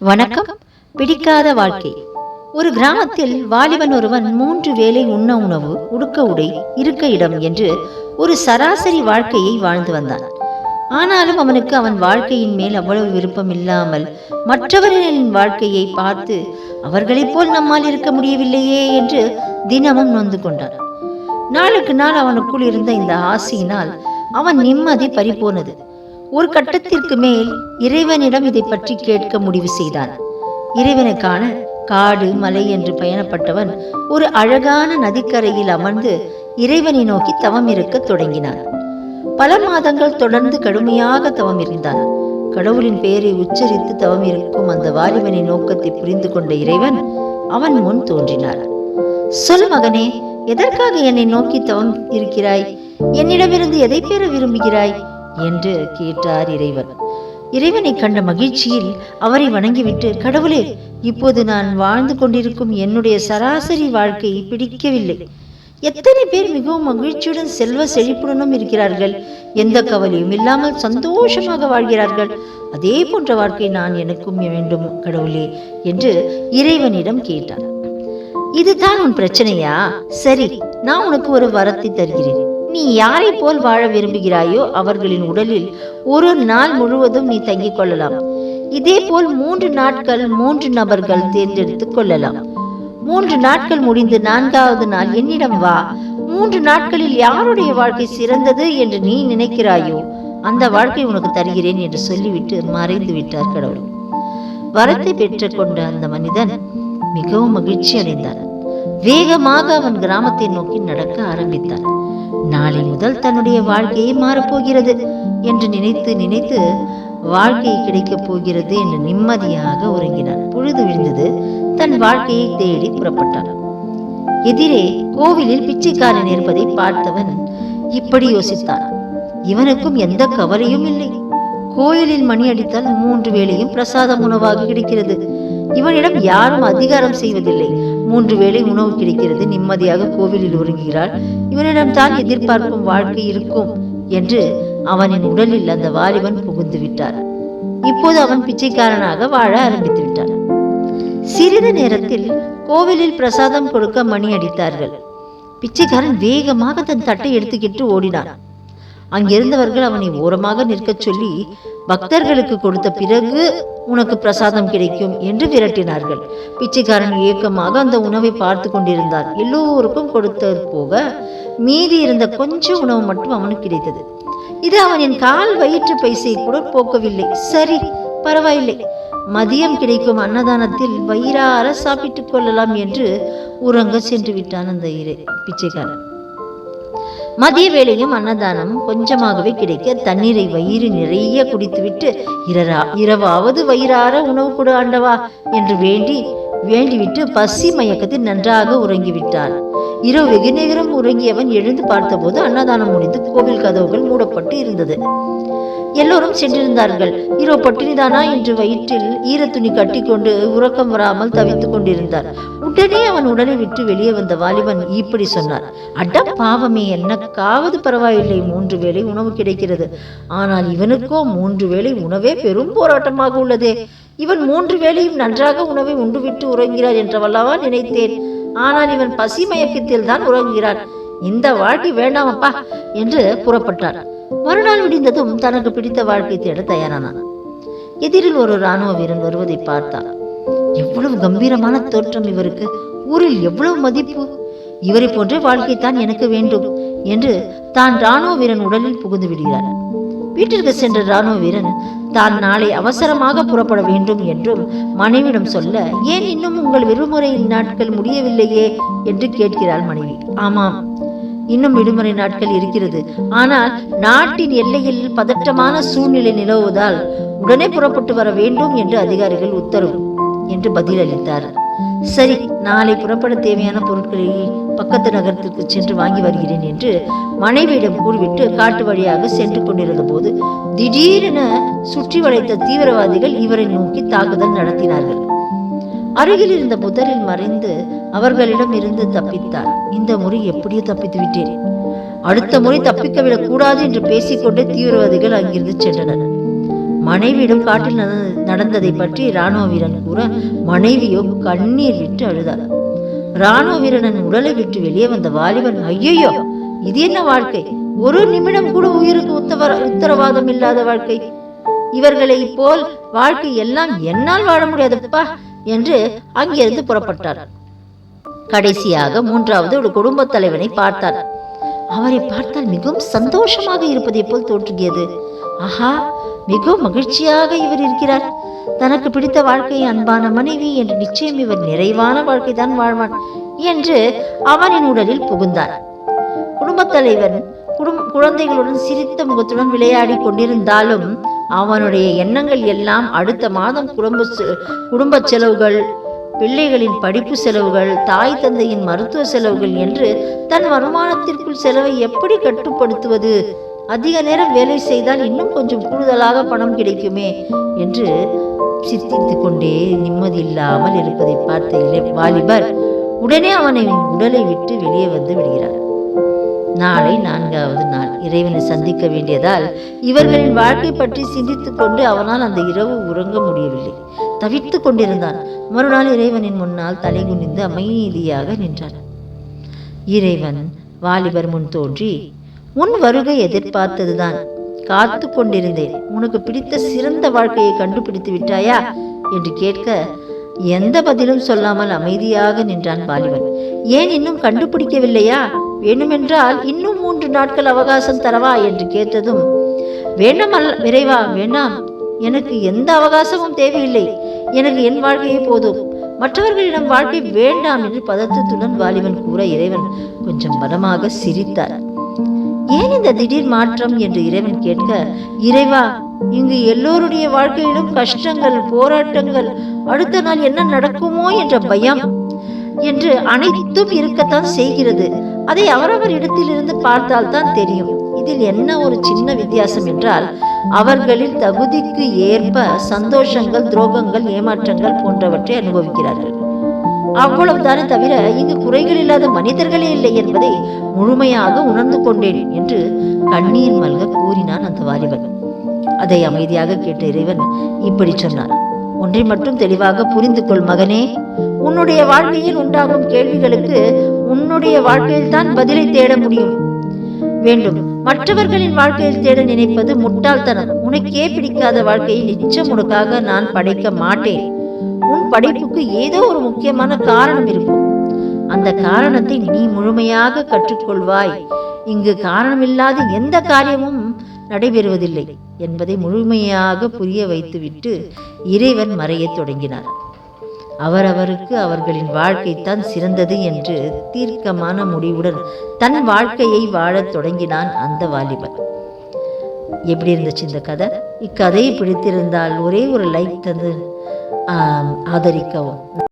வணக்கம். பிடிக்காத வாழ்க்கை. ஒரு கிராமத்தில் வாலிபன் ஒருவன் மூன்று வேலை உண்ண உணவு உடுக்க உடை இருக்க இடம் என்று ஒரு சராசரி வாழ்க்கையை வாழ்ந்து வந்தான். ஆனாலும் அவனுக்கு அவன் வாழ்க்கையின் மேல் அவ்வளவு விருப்பம் இல்லாமல் மற்றவர்களின் வாழ்க்கையை பார்த்து அவர்களைப் போல் நம்மால் இருக்க முடியவில்லையே என்று தினமும் நொந்து கொண்டான். நாளுக்கு நாள் அவனுக்குள் இருந்த இந்த ஆசையினால் அவன் நிம்மதி பறிபோனது. ஒரு கட்டத்திற்கு மேல் இறைவனிடம் இதை பற்றி கேட்க முடிவு செய்தான். இறைவனை காண காடு மலை என்று பயணப்பட்டவன் ஒரு அழகான நதிக்கரையில் அமர்ந்து இறைவனை நோக்கி தவம் இருக்க தொடங்கினான். பல மாதங்கள் தொடர்ந்து கடுமையாக தவம் இருந்தான் கடவுளின் பெயரை உச்சரித்து தவம் இருக்கும் அந்த வாலிபனின் நோக்கத்தை புரிந்து கொண்ட இறைவன் அவன் முன் தோன்றினார் சொல் மகனே எதற்காக என்னை நோக்கி தவம் இருக்கிறாய்? என்னிடமிருந்து எதை பெற விரும்புகிறாய்? என்று கேட்டார் இறைவன். இறைவனை கண்ட மகிழ்ச்சியில் அவரை வணங்கிவிட்டு கடவுளே இப்போது நான் வாழ்ந்து கொண்டிருக்கும் என்னுடைய சராசரி வாழ்க்கை பிடிக்கவில்லை. எத்தனை பேர் மிகவும் மகிழ்ச்சியுடன் செல்வ செழிப்புடனும் இருக்கிறார்கள். எந்த கவலையும் இல்லாமல் சந்தோஷமாக வாழ்கிறார்கள். அதே போன்ற வாழ்க்கை நான் எனக்கும் வேண்டும் கடவுளே என்று இறைவனிடம் கேட்டார். இதுதான் உன் பிரச்சனையா? சரி நான் உனக்கு ஒரு வரத்தை தருகிறேன். நீ யாரை போல் வாழ விரும்புகிறாயோ அவர்களின் உடலில் ஒரு நாள் முழுவதும் நீ தங்கிக் கொள்ளலாம். இதே போல் மூன்று நாட்கள் மூன்று நபர்கள் தேர்ந்தெடுத்துக் கொள்ளலாம். மூன்று நாட்கள் முடிந்து நான்காவது நாள் என்னிடம் வா. மூன்று நாட்களில் யாருடைய வாழ்க்கை சிறந்தது என்று நீ நினைக்கிறாயோ அந்த வாழ்க்கை உனக்கு தருகிறேன் என்று சொல்லிவிட்டு மறைந்து விட்டார் கடவுள். வரத்தை பெற்றுக்கொண்ட அந்த மனிதன் மிகவும் மகிழ்ச்சி அடைந்தான் வேகமாக அவன் கிராமத்தை நோக்கி நடக்க ஆரம்பித்தான். நாளை முதல் தன்னுடைய வாழ்க்கையை மாறப்போகிறது என்று நினைத்து நினைத்து வாழ்க்கை கிடைக்கப் போகிறது என்று நிம்மதியாக உறங்கினான். பொழுது விழுந்தது தன் வாழ்க்கையை தேடி புறப்பட்டான். எதிரே கோவிலில் பிச்சைக்காரன் இருப்பதை பார்த்தவன் இப்படி யோசித்தான். இவனுக்கும் எந்த கவலையும் இல்லை. கோயிலில் மணி அடித்தால் மூன்று வேளையும் பிரசாதம் உணவாக கிடைக்கிறது. இவனிடம் யாரும் அதிகாரம் செய்வதில்லை. மூன்று வேளை உணவு கிடைக்கிறது. நிம்மதியாக கோவிலில் உறங்குகிறாள். இவனிடம்தான் எதிர்பார்க்கும் வாழ்க்கை இருக்கும் என்று அவனின் உடலில் அந்த வாலிபன் புகுந்து விட்டார். இப்போது அவன் பிச்சைக்காரனாக வாழ ஆரம்பித்து விட்டான். சிறிது நேரத்தில் கோவிலில் பிரசாதம் கொடுக்க மணி அடித்தார்கள். பிச்சைக்காரன் வேகமாக தன் தட்டை எடுத்துக்கிட்டு ஓடினான். அங்கிருந்தவர்கள் அவனை ஓரமாக நிற்கச் சொல்லி பக்தர்களுக்கு கொடுத்த பிறகு உனக்கு பிரசாதம் கிடைக்கும் என்று விரட்டினார்கள். பிச்சைக்காரன் ஏக்கமாக அந்த உணவை பார்த்து கொண்டிருந்தார். எல்லோருக்கும் கொடுத்தது போக மீதி இருந்த கொஞ்சம் உணவு மட்டும் அவனுக்கு கிடைத்தது. இது அவனின் கால் வயிற்று பைசை கூட போக்கவில்லை. சரி பரவாயில்லை. மதியம் கிடைக்கும் அன்னதானத்தில் வயிறார சாப்பிட்டுக் கொள்ளலாம் என்று உறங்க சென்று விட்டான் அந்த இறை பிச்சைக்காரன். மதிய வேளையும் அன்னதானம் கொஞ்சமாகவே கிடைக்க தண்ணீரை வயிறு நிறைய குடித்துவிட்டு இரரா இரவாவது வயிறார உணவு கொடு ஆண்டவா என்று வேண்டி வேண்டிவிட்டு பசி மயக்கத்தில் நன்றாக உறங்கிவிட்டான் இரவு வெகு நேரம் உறங்கியவன் எழுந்து பார்த்தபோது அன்னதானம் முடிந்து கோவில் கதவுகள் மூடப்பட்டு இருந்தது. எல்லோரும் சென்றிருந்தார்கள். இரோ பட்டினிதானா என்று வயிற்றில் ஈரத்துணி கட்டிக்கொண்டு உறக்கம் வராமல் தவித்துக் கொண்டிருந்தார். உடனே அவன் உடலை விட்டு வெளியே வந்த வாலிபன் இப்படி சொன்னார். அட பாவமே என்னக்காவது பரவாயில்லை மூன்று வேளை உணவு கிடைக்கிறது. ஆனால் இவனுக்கோ மூன்று வேளை உணவே பெரும் போராட்டமாக உள்ளதே. இவன் மூன்று வேளையும் நன்றாக உணவை உண்டுவிட்டு உறங்கிறார் என்றவல்லவா நினைத்தேன். ஆனால் இவன் பசி மயக்கத்தில் தான் உறங்குகிறான். இந்த வாழ்க்கை வேண்டாமப்பா என்று புறப்பட்டார் மறுநாள் விடிந்ததும் தனக்கு பிடித்த வாழ்க்கை தேட தயாரானான். எதிரில் ஒரு ராணுவ வீரன் வருவதை பார்த்தான். எவ்வளவு கம்பீரமான தோற்றம் இவருக்கு. ஊரில் எவ்வளவு மதிப்பு. இவரை போன்ற வாழ்க்கை தான் எனக்கு வேண்டும் என்று தான் ராணுவ வீரன் உடலில் புகுந்து விடுகிறார். வீட்டிற்கு சென்ற ராணுவ வீரன் தான் நாளை அவசரமாக புறப்பட வேண்டும் என்றும் மனைவிடம் சொல்ல ஏன் இன்னும் உங்கள் விடுமுறை நாட்கள் முடியவில்லையே? என்று கேட்கிறாள் மனைவி. ஆமாம் இன்னும் விடுமுறை நாட்கள் இருக்கிறது. ஆனால் நாட்டின் எல்லையில் பதற்றமான சூழ்நிலை நிலவுவதால் உடனே புறப்பட்டு வர வேண்டும் என்று அதிகாரிகள் உத்தரவு என்று பதிலளித்தார். சரி நாளை புறப்பட தேவையான பொருட்களை பக்கத்து நகரத்திற்கு சென்று வாங்கி வருகிறேன் என்று மனைவியிடம் கூறிவிட்டு காட்டு வழியாக சென்று கொண்டிருந்த போது திடீரென சுற்றி வளைத்த தீவிரவாதிகள் இவரை நோக்கி தாக்குதல் நடத்தினார்கள். அருகில் இருந்த புதரில் மறைந்து அவர்களிடம் இருந்து தப்பித்தார். இந்த முறை எப்படியோ தப்பித்து விட்டேன். அடுத்த முறை தப்பிக்க விடக்கூடாது என்று பேசிக்கொண்டே தீவிரவாதிகள் அங்கிருந்து சென்றனர். மனைவியிடம் காட்டில் நடந்த- நடந்ததை பற்றி ராணுவ வீரன் கூற மனைவியோ கண்ணீர் விட்டு அழுதார். ராணுவ வீரனின் உடலை விட்டு வெளியே வந்த வாலிபன் ஐயையோ இது என்ன வாழ்க்கை? ஒரு நிமிடம் கூட உயிருக்கு உத்தவ உத்தரவாதம் இல்லாத வாழ்க்கை. இவர்களை போல் வாழ்க்கை எல்லாம் என்னால் வாழ முடியாதுப்பா என்று அங்கிருந்து புறப்பட்டார். கடைசியாக மூன்றாவது ஒரு குடும்பத் தலைவனை பார்த்தார். அவரை பார்த்தால் மிகவும் சந்தோஷமாக இருப்பதை போல் தோன்றியது. ஆஹா மிகவும் மகிழ்ச்சியாக இவர் இருக்கிறார். தனக்கு பிடித்த வாழ்க்கை அன்பான மனைவி என்று நிச்சயம் இவர் நிறைவான வாழ்க்கை தான் வாழ்வான் என்று அவனின் உடலில் புகுந்தார். குடும்பத் தலைவன் குடும் குழந்தைகளுடன் சிரித்த முகத்துடன் விளையாடி கொண்டிருந்தாலும் அவனுடைய எண்ணங்கள் எல்லாம் அடுத்த மாதம் குடும்ப செ- குடும்பச் செலவுகள் பிள்ளைகளின் படிப்பு செலவுகள் தாய் தந்தையின் மருத்துவ செலவுகள் என்று தன் வருமானத்திற்குள் செலவை எப்படி கட்டுப்படுத்துவது அதிக நேரம் வேலை செய்தால் இன்னும் கொஞ்சம் கூடுதலாக பணம் கிடைக்குமே என்று சித்தித்து கொண்டே நிம்மதி இல்லாமல் இருப்பதை பார்த்த இளை வாலிபர் உடனே அவனை உடலை விட்டு வெளியே வந்து விடுகிறார். நாளை நான்காவது நாள். இறைவனை சந்திக்க வேண்டியதால் இவர்களின் வாழ்க்கை பற்றி சிந்தித்துக் கொண்டு அவனால் அந்த இரவு உறங்க முடியவில்லை. தவித்து கொண்டிருந்தான். மறுநாள் இறைவனின் முன்னால் தலை குனிந்து அமைதியாக நின்றான். இறைவன் வாலிபர் முன் தோன்றி உன் வருகை எதிர்பார்த்ததுதான். காத்து கொண்டிருந்தேன். உனக்கு பிடித்த சிறந்த வாழ்க்கையை கண்டுபிடித்து விட்டாயா? என்று கேட்க எந்த பதிலும் சொல்லாமல் அமைதியாக நின்றான் வாலிபன். ஏன் இன்னும் கண்டுபிடிக்கவில்லையா? வேண்டுமென்றால் இன்னும் மூன்று நாட்கள் அவகாசம் தரவா? என்று கேட்டதும் வேண்டாம் அல்ல விரைவா வேண்டாம். எனக்கு எந்த அவகாசமும் தேவையில்லை. எனக்கு என் வாழ்க்கையே போதும். மற்றவர்களிடம் வாழ்க்கை வேண்டாம் என்று பதத்தத்துடன் வாலிபன் கூற இறைவன் கொஞ்சம் பலமாக சிரித்தார். ஏன் இந்த திடீர் மாற்றம் என்று இறைவன் கேட்க இறைவா இங்கு எல்லோருடைய வாழ்க்கையிலும் கஷ்டங்கள் போராட்டங்கள் அடுத்த நாள் என்ன நடக்குமோ என்ற பயம் என்று அனைத்தும் இருக்கத்தான் செய்கிறது. அதை அவரவர் இடத்திலிருந்து பார்த்தால் தான் தெரியும். இதில் என்ன ஒரு சின்ன வித்தியாசம் என்றால் அவர்களின் தகுதிக்கு ஏற்ப சந்தோஷங்கள் துரோகங்கள் ஏமாற்றங்கள் போன்றவற்றை அனுபவிக்கிறார்கள். அவ்வளவுதானே தவிர இங்கு குறைகள் இல்லாத மனிதர்களே இல்லை என்பதை முழுமையாக உணர்ந்து கொண்டேன் என்று கண்ணீர் மல்க கூறினான் அந்த வாலிபன். அதை அமைதியாக கேட்ட இறைவன் இப்படி சொன்னான். ஒன்றை மட்டும் தெளிவாக புரிந்து கொள் மகனே. உன்னுடைய வாழ்க்கையில் உண்டாகும் கேள்விகளுக்கு உன்னுடைய வாழ்க்கையில் தான் பதிலை தேட முடியும். வேண்டும். மற்றவர்களின் வாழ்க்கையில் தேட நினைப்பது முட்டாள்தனம். உனக்கே பிடிக்காத வாழ்க்கையை நிச்சயம் உனக்காக நான் படைக்க மாட்டேன். படிப்புக்கு ஏதோ ஒரு முக்கியமான காரணம் இருக்கும். அந்த காரணத்தை நீ முழுமையாக கற்றுக்கொள்வாய். இங்கு காரணமில்லாத எந்த காரியமும் நடைபெறுவதில்லை என்பதை முழுமையாக புரிய வைத்துவிட்டு இறைவன் மறையத் தொடங்கினார். அவரவருக்கு அவர்களின் வாழ்க்கைத்தான் சிறந்தது என்று தீர்க்கமான முடிவுடன் தன் வாழ்க்கையை வாழத் தொடங்கினான் அந்த வாலிபன். எப்படி இருந்துச்சு இந்த கதை? இக்கதையை பிடித்திருந்தால் ஒரே ஒரு லைக் தந்து ஆதரிக்கவும்.